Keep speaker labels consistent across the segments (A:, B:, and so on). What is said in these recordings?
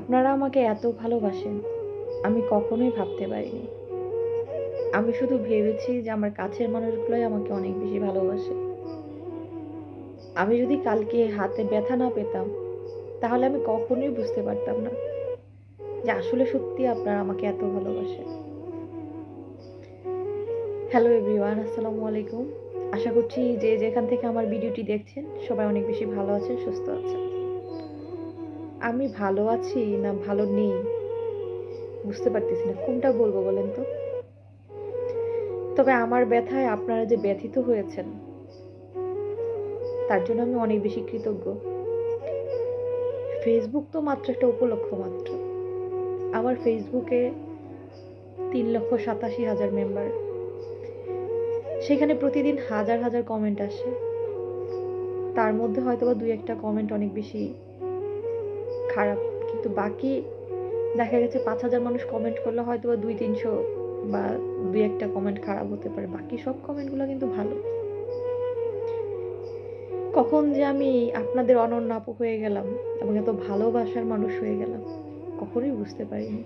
A: আপনারা আমাকে এত ভালোবাসেন, আমি কখনোই ভাবতে পারিনি। আমি শুধু ভেবেছি যে আমার কাছের মানুষগুলোই আমাকে অনেক বেশি ভালোবাসে। আমি যদি কালকে হাতে ব্যথা না পেতাম, তাহলে আমি কখনোই বুঝতে পারতাম না যে আসলে সত্যি আপনারা আমাকে এত ভালোবাসেন। হ্যালো এভরিওয়ান আসসালামু আলাইকুম। আশা করছি যে যেখান থেকে আমার ভিডিওটি দেখছেন, সবাই অনেক বেশি ভালো আছেন, সুস্থ আছেন। আমি ভালো আছি না ভালো নেই? বুঝতে পারতেছি না, কোনটা বলব বলেন তো? তবে আমার ব্যথায় আপনারা যে ব্যথিত হয়েছেন, তার জন্য আমি অনেক বেশি কৃতজ্ঞ। ফেসবুক তো মাত্র একটা উপলক্ষ মাত্র। আমার ফেসবুকে তিন লক্ষ সাতাশি হাজার মেম্বার সেখানে প্রতিদিন হাজার হাজার কমেন্ট আসে। তার মধ্যে হয়তো বা দুই একটা কমেন্ট অনেক বেশি খারাপ। কিন্তু বাকি দেখা গেছে পাঁচ হাজার মানুষ কমেন্ট করলে হয়তো বা দুই, তিনশো বা দুই একটা কমেন্ট খারাপ হতে পারে। বাকি সব কমেন্টগুলো কিন্তু ভালো। কখন যে আমি আপনাদের অনন্য আপু হয়ে গেলাম এবং এত ভালোবাসার মানুষ হয়ে গেলাম, কখনোই বুঝতে পারিনি।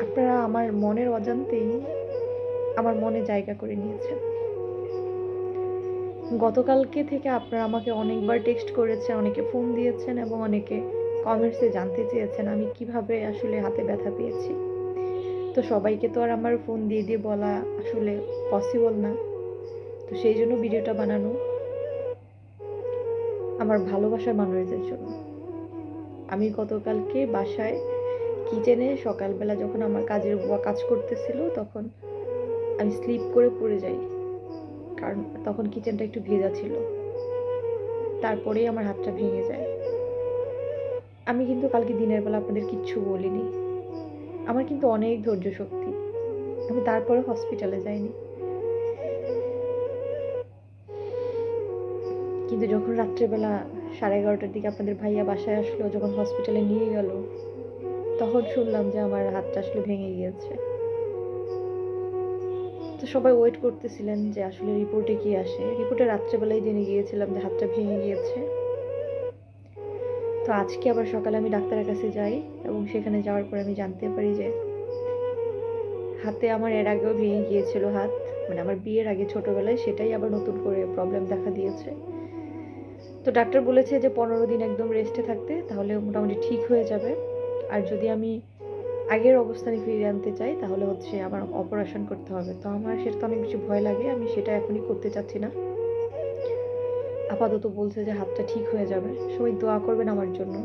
A: আপনারা আমার মনের অজান্তেই আমার মনে জায়গা করে নিয়েছেন। গতকালকে থেকে আপনারা আমাকে অনেকবার টেক্সট করেছেন, অনেকে ফোন দিয়েছেন এবং অনেকে কমেন্টসে জানতে চেয়েছেন আমি কীভাবে আসলে হাতে ব্যথা পেয়েছি। তো সবাইকে তো আর আমার ফোন দিয়ে দিয়ে বলা আসলে পসিবল না। তো সেই জন্য ভিডিওটা বানানো আমার ভালোবাসার মানুষদের জন্য। আমি গতকালকে বাসায় কিচেনে সকালবেলা যখন আমার কাজের কাজ করতেছিল তখন আমি স্লিপ করে পড়ে যাই। কারণ তখন কিচেনটা একটু ভেজা ছিল। তারপরেই আমার হাতটা ভেঙে যায়। আমি কিন্তু কালকে দিনের বেলা আপনাদের কিচ্ছু বলিনি। আমার কিন্তু অনেক ধৈর্য শক্তি। আমি তারপরে হসপিটালে যাইনি। কিন্তু যখন রাত্রেবেলা সাড়ে এগারোটার দিকে আপনাদের ভাইয়া বাসায় আসলো, যখন হসপিটালে নিয়ে গেল, তখন শুনলাম যে আমার হাতটা আসলে ভেঙে গিয়েছে। তো সবাই ওয়েট করতেছিলেন যে আসলে রিপোর্টে কি আসে। রিপোর্টে রাত্রেবেলায় জেনে গিয়েছিলাম যে হাতটা ভেঙে গিয়েছে। তো আজকে আবার সকালে আমি ডাক্তারের কাছে যাই এবং সেখানে যাওয়ার পর আমি জানতে পারি যে হাতে আমার এর আগেও ভেঙে গিয়েছিল হাত। মানে আমার বিয়ের আগে ছোটবেলায় সেটাই আবার নতুন করে প্রবলেম দেখা দিয়েছে। তো ডাক্তার বলেছে যে পনেরো দিন একদম রেস্টে থাকতে, তাহলে মোটামুটি ঠিক হয়ে যাবে। আর যদি আমি আগের অবস্থানে ফিরিয়ে আনতে চাই, তাহলে হচ্ছে আমার অপারেশন করতে হবে। তো আমার সেটা তো অনেক বেশি ভয় লাগে, আমি সেটা এখনই করতে চাচ্ছি না। আপাতত বলছে যে হাতটা ঠিক হয়ে যাবে। সবাই দোয়া করবেন আমার জন্য।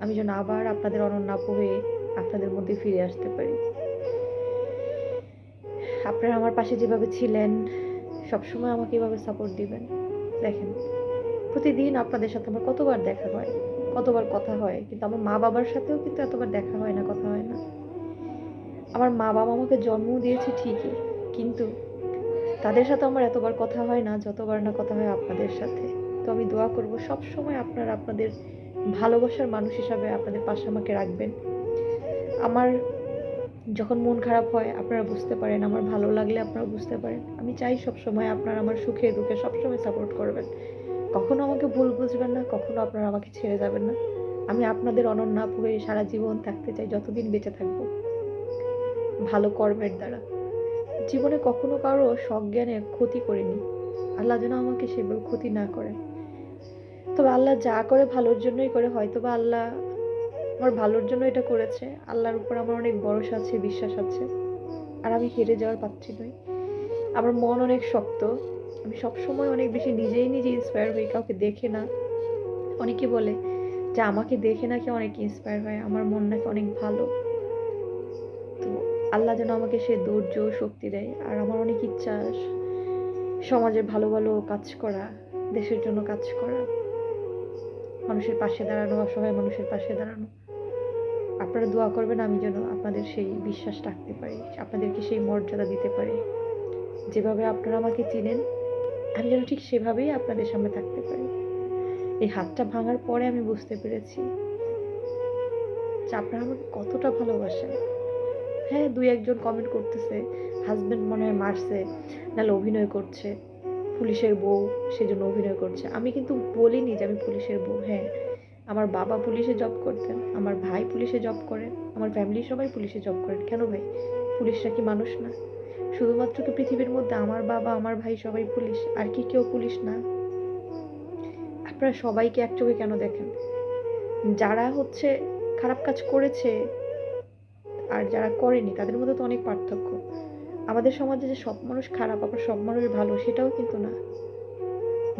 A: আমি যেন আবার আপনাদের অনন্য আপু হয়ে আপনাদের মধ্যে ফিরে আসতে পারি। আপনারা আমার পাশে যেভাবে ছিলেন, সবসময় আমাকে এভাবে সাপোর্ট দিবেন। দেখেন, প্রতিদিন আপনাদের সাথে আমার কতবার দেখা হয়। কতবার কথা হয়, কিন্তু আমার মা বাবার সাথেও কিন্তু এতবার দেখা হয় না, কথা হয় না। আমার মা বাবা আমাকে জন্ম দিয়েছে ঠিকই, কিন্তু তাদের সাথে আমার এতবার কথা হয় না, যতবার না কথা হয় আপনাদের সাথে। তো আমি দোয়া করব সব সময় আপনারা আপনাদের ভালোবাসার মানুষ হিসাবে আপনাদের পাশে আমাকে রাখবেন। আমার যখন মন খারাপ হয়, আপনারা বুঝতে পারেন, আমার ভালো লাগলে আপনারা বুঝতে পারেন। আমি চাই সব সময় আপনারা আমার সুখে, দুঃখে সবসময় সাপোর্ট করবেন। কখনো আমাকে ভুল বুঝবেন না, কখনো আপনারা আমাকে ছেড়ে যাবেন না। আমি আপনাদের অনন্য হয়ে সারা জীবন থাকতে চাই, যতদিন বেঁচে থাকব। ভালো কর্মের দ্বারা। জীবনে কখনো কারও সজ্ঞানে ক্ষতি করিনি। আল্লাহ যেন আমাকে সেভাবে ক্ষতি না করে তবে আল্লাহ যা করে ভালোর জন্যই করে হয়তো বা আল্লাহ আমার ভালোর জন্য এটা করেছে। আল্লাহর উপর আমার অনেক ভরসা আছে, বিশ্বাস আছে। আর আমি হেরে যাওয়ার পাচ্ছি নই। আমার মন অনেক শক্ত। আমি সবসময় অনেক বেশি নিজেই নিজে ইন্সপায়ার হই, কাউকে দেখে না। অনেকে বলে যে আমাকে দেখে নাকি অনেক ইন্সপায়ার হয়, আমার মন নাকি অনেক ভালো। তো আল্লাহ যেন আমাকে সে ধৈর্য শক্তি দেয়, আর আমার অনেক ইচ্ছা সমাজের ভালো ভালো কাজ করা, দেশের জন্য কাজ করা, মানুষের পাশে দাঁড়ানো, অসহায় মানুষের পাশে দাঁড়ানো। আপনারা দোয়া করবেন আমি যেন আপনাদের সেই বিশ্বাস রাখতে পারি, আপনাদেরকে সেই মর্যাদা দিতে পারি। যেভাবে আপনারা আমাকে চিনেন আমি যেন ঠিক সেভাবেই আপনাদের সামনে থাকতে পারি। এই হাতটা ভাঙার পরে আমি বুঝতে পেরেছি যে আপনারা আমাকে কতটা ভালোবাসেন। হ্যাঁ দুই একজন কমেন্ট করতেছে হাজব্যান্ড মনে হয় মারছে, নাহলে অভিনয় করছে, পুলিশের বউ সেজন্য অভিনয় করছে। আমি কিন্তু বলিনি যে আমি পুলিশের বউ হ্যাঁ। আমার বাবা পুলিশে জব করতেন, আমার ভাই পুলিশে জব করেন, আমার ফ্যামিলির সবাই পুলিশে জব করেন। কেন ভাই? পুলিশরা কি মানুষ না? শুধুমাত্র কি পৃথিবীর মধ্যে আমার বাবা, আমার ভাই সবাই পুলিশ, আর কি কেউ পুলিশ না। আপনারা সবাইকে এক চোখে কেন দেখেন? যারা হচ্ছে খারাপ কাজ করেছে আর যারা করেনি, তাদের মধ্যে তো অনেক পার্থক্য। আমাদের সমাজে যে সব মানুষ খারাপ, আবার সব মানুষ ভালো, সেটাও কিন্তু না।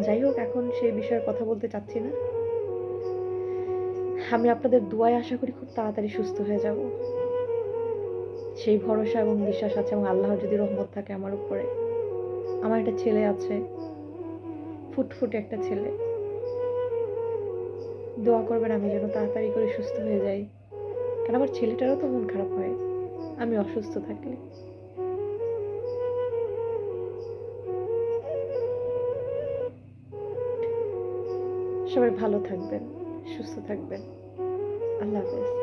A: যাই হোক, এখন সেই বিষয়ে কথা বলতে চাচ্ছি না। আমি আপনাদের দোয়ায় আশা করি খুব তাড়াতাড়ি সুস্থ হয়ে যাব। সেই ভরসা এবং বিশ্বাস আছে এবং আল্লাহর যদি রহমত থাকে আমার উপরে। আমার একটা ছেলে আছে, ফুটফুটে একটা ছেলে। দোয়া করবেন আমি যেন তাড়াতাড়ি করে সুস্থ হয়ে যাই। কারণ আমার ছেলেটারও তো মন খারাপ হয়, আমি অসুস্থ থাকলে। সবাই ভালো থাকবেন, সুস্থ থাকবেন। আল্লাহ হাফেজ।